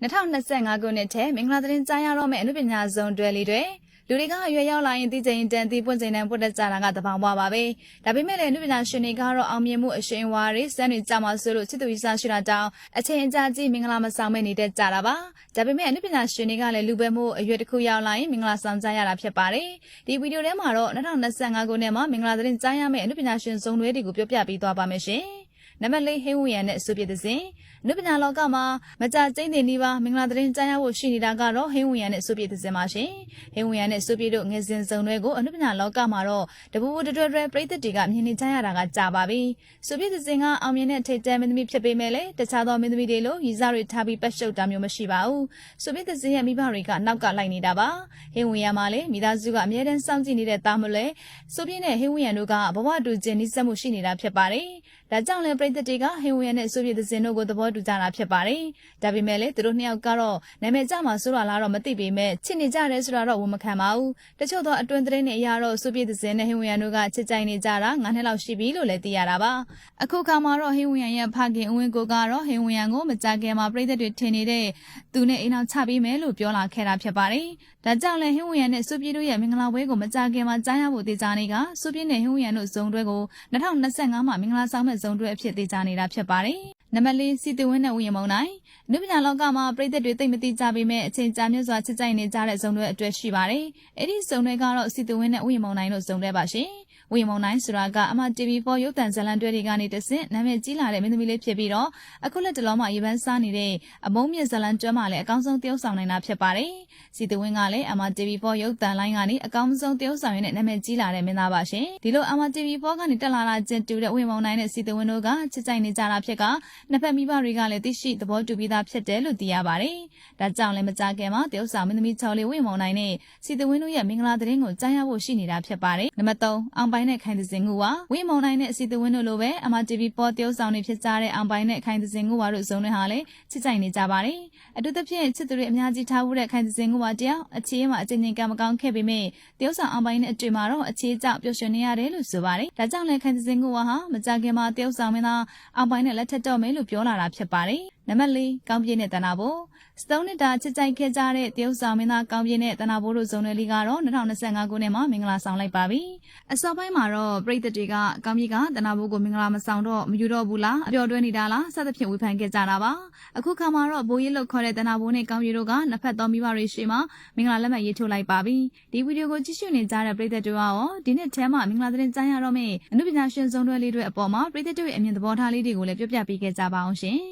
2025ခုနှစ်ထဲမင်္ဂလာသတင်းကြားရတော့မယ့်အနုပညာဇုံတွဲလေးတွေလူတွေကအရွယ်ရောက်လာရင်သိချိန်တန်တီပွင့်ချိန်တန်ပွတ်တက်ကြတာကတပောင်ပွားပါပဲဒါပေမဲ့လည်းအနုပညာရှင်တွေကတော့အောင်မြင်မှုအရှိန်အဝါတွေစမ်းတွေကြမှာဆိုလို့ချစ်သူကြီးစားရှိတာကြောင့်အချိန်အကြာကြီးမင်္ဂလာမဆောင်မဲ့နေတဲ့ကြတာပါဒါပေမဲ့အနုပညာရှင်တွေကလည်းလူပဲမှုအရွယ်တစ်ခုရောက်လာရင်မင်္ဂလာဆောင်ကြရတာဖြစ်ပါတယ်ဒီဗီဒီယိုထဲမှာတော့2025ခုနှစ်မှာမင်္ဂလာသတင်းကြားရမယ့်အနုပညာရှင်ဇုံတွေတွေကိုပြောပြပေးသွားပါမယ်ရှင် နံပါတ်၄ဟင်းဝရံနဲ့အစုပြတဲ့စဉ်နုပညာလောကမှာမကြကျိန်းတင်နေပါမင်္ဂလာသတင်းကြားရဖို့ရှိနေတာကတော့ဟင်းဝရံနဲ့အစုပြတဲ့စဉ်ပါရှင်ဟင်းဝရံနဲ့အစုပြတို့ငယ်စဉ်စုံတွေကိုအနုပညာလောကမှာတော့တပူပူတတွဲတွဲပြည်သက်တွေကမြင်နေကြရတာကကြာပါပြီစုပြတဲ့စဉ်ကအောင်မြင်တဲ့ထိတ်တဲမင်းသမီးဖြစ်ပေမဲ့လည်းတခြားသောမင်းသမီးတွေလိုရည်စားတွေထားပြီးပတ်ရှုပ်တာမျိုးမရှိပါဘူးစုပြတဲ့စဉ်ရဲ့မိဘတွေကနောက်ကလိုက်နေတာပါဟင်းဝရံမှာလည်းမိသားစုကအမြဲတမ်းစောင့်ကြည့်နေတဲ့တာမလဲစုပြနဲ့ဟင်းဝရံတို့ကဘဝတူချင်းနှိစက်မှုရှိနေတာဖြစ်ပါတယ် ဒါကြောင့်လည်းပြည်သက်တွေကဟင်းဝရံနဲ့စုပြတဲ့စဉ်တို့ကိုသဘောတူကြတာဖြစ်ပါတယ်။ဒါပေမဲ့လည်းသူတို့နှစ်ယောက်ကတော့နာမည်ကျမှဆိုတာလားတော့မသိပေမဲ့ချစ်နေကြတယ်ဆိုတာတော့ဝန်မခံပါဘူး။တချို့သောအတွင်းသတင်းတွေအရတော့စုပြည့်တဲ့နဲ့ဟင်းဝရံတို့ကချစ်ကြိုက်နေကြတာ9နှစ်လောက်ရှိပြီလို့လည်းသိရတာပါ။အခုခါမှာတော့ဟင်းဝရံရဲ့ဖခင်အဝင်းကိုကတော့ဟင်းဝရံကိုမကြခင်မှာပြည်သက်တွေထင်နေတဲ့သူနဲ့အိမ်အောင်ချပေးမယ်လို့ပြောလာခဲ့တာဖြစ်ပါတယ်။ဒါကြောင့်လည်းဟင်းဝရံနဲ့စုပြည့်တို့ရဲ့မင်္ဂလာပွဲကိုမကြခင်မှာကြားရဖို့တေချာနေကစုပြည့်နဲ့ဟင်းဝရံတို့ဇုံတွဲကို2025မှာမင်္ဂလာဆောင်မဲ့ဇုံတွဲအဖြစ်တေချာနေတာဖြစ်ပါတယ်။ နံပါတ်၄စီတဝင်းနဲ့ဥယျာဉ်မုံနိုင်နုပညာလောကမှာပြည်သက်တွေသိမသိကြပေမဲ့အချိန်ကြာမြင့်စွာချစ်ကြိုက်နေကြတဲ့ဇုံတွေအတွက်ရှိပါတယ်။အဲ့ဒီဇုံတွေကတော့စီတဝင်းနဲ့ဥယျာဉ်မုံနိုင်တို့ဇုံတွေပါရှင်။ဝီမုံနိုင်ဆိုတာကအမ TV4 ရုပ်သံဇာတ်လမ်းတွဲတွေကနေတဆင့်နာမည်ကြီးလာတဲ့မင်းသမီးလေးဖြစ်ပြီးတော့အခုလက်တလုံးမှာရေပန်းစားနေတဲ့အမုံမြင့်ဇာတ်လမ်းကျွမ်းမှာလည်းအကောင်းဆုံးတယောက်ဆောင်နိုင်တာဖြစ်ပါတယ်။စီတဝင်းကလည်းအမ TV4 ရုပ်သံလိုင်းကနေအကောင်းဆုံးတယောက်ဆောင်ရတဲ့နာမည်ကြီးလာတဲ့မင်းသားပါရှင်။ဒီလိုအမ TV4 ကနေတက်လာလာချင်းတူတဲ့ဝီမုံနိုင်နဲ့စီတဝင်းတို့ကချစ်ကြိုက်နေကြတာဖြစ်ကနှစ်ဖက်မိဘတွေကလည်းသိရှိသဘောတူပြီးသားဖြစ်တယ်လို့သိရပါတယ်။ဒါကြောင့်လည်းမကြခင်မှာတယောက်ဆောင်မင်းသမီးချော်လေးဝီမုံနိုင်နဲ့စီတဝင်းတို့ရဲ့မင်္ဂလာသတင်းကိုကြားရဖို့ရှိနေတာဖြစ်ပါတယ်။နံပါတ်3အောင်ပိုင်းနဲ့ခိုင်သစင်ငူဝါဝင်းမုံနိုင်နဲ့အစီတဝင်းတို့လိုပဲအမ TV ပေါ်တယောက်ဆောင်တွေဖြစ်ကြတဲ့အောင်ပိုင်းနဲ့ခိုင်သစင်ငူဝါတို့ဇုံတွေဟာလည်းချစ်ကြိုက်နေကြပါတယ်။အထူးသဖြင့်ချစ်သူတွေအများကြီးထားဖို့တဲ့ခိုင်သစင်ငူဝါတယောက်အခြေမှာအချင်းချင်းကံမကောင်းခဲ့ပေမဲ့တယောက်ဆောင်အောင်ပိုင်းနဲ့အတွေ့မှာတော့အခြေကြောင့်ပျော်ရွှင်နေရတယ်လို့ဆိုပါတယ်။ဒါကြောင့်လည်းခိုင်သစင်ငူဝါဟာမကြခင်မှာတယောက်ဆောင်မင်းသားအောင်ပိုင်းနဲ့လက်ထပ်တော့မယ်လို့ပြောလာတာဖြစ်ပါတယ်။ နံပါတ်၄ကောင်းပြည့်နဲ့တနာဖို့စတုံးနှစ်တာချစ်ကြိုက်ခဲ့ကြတဲ့တရုတ်ဆောင်မင်းသားကောင်းပြည့်နဲ့တနာဖို့တို့ဇုံနယ်လေးကတော့2025ခုနှစ်မှာမင်္ဂလာဆောင်လိုက်ပါပြီအစောပိုင်းမှာတော့ပြည်သက်တွေကကောင်းပြည့်ကတနာဖို့ကိုမင်္ဂလာမဆောင်တော့မယူတော့ဘူးလားအပျော်တွဲနေတာလားစသဖြင့်ဝေဖန်ခဲ့ကြတာပါအခုခါမှာတော့ဘိုးကြီးလုတ်ခေါ်တဲ့တနာဖို့နဲ့ကောင်းပြည့်တို့ကနှစ်ဖက်သောမိဘတွေရှိမှမင်္ဂလာလက်မှတ်ရေးထိုးလိုက်ပါပြီဒီဗီဒီယိုကိုကြည့်ရှုနေကြတဲ့ပြည်သက်တွေရောဒီနှစ်ထဲမှာမင်္ဂလာသတင်းကြားရတော့မယ့်အနုပညာရှင်ဇုံတွဲလေးတွေအပေါ်မှာပြည်သက်တွေရဲ့အမြင်သဘောထားလေးတွေကိုလည်းပြောပြပေးခဲ့ကြပါအောင်ရှင်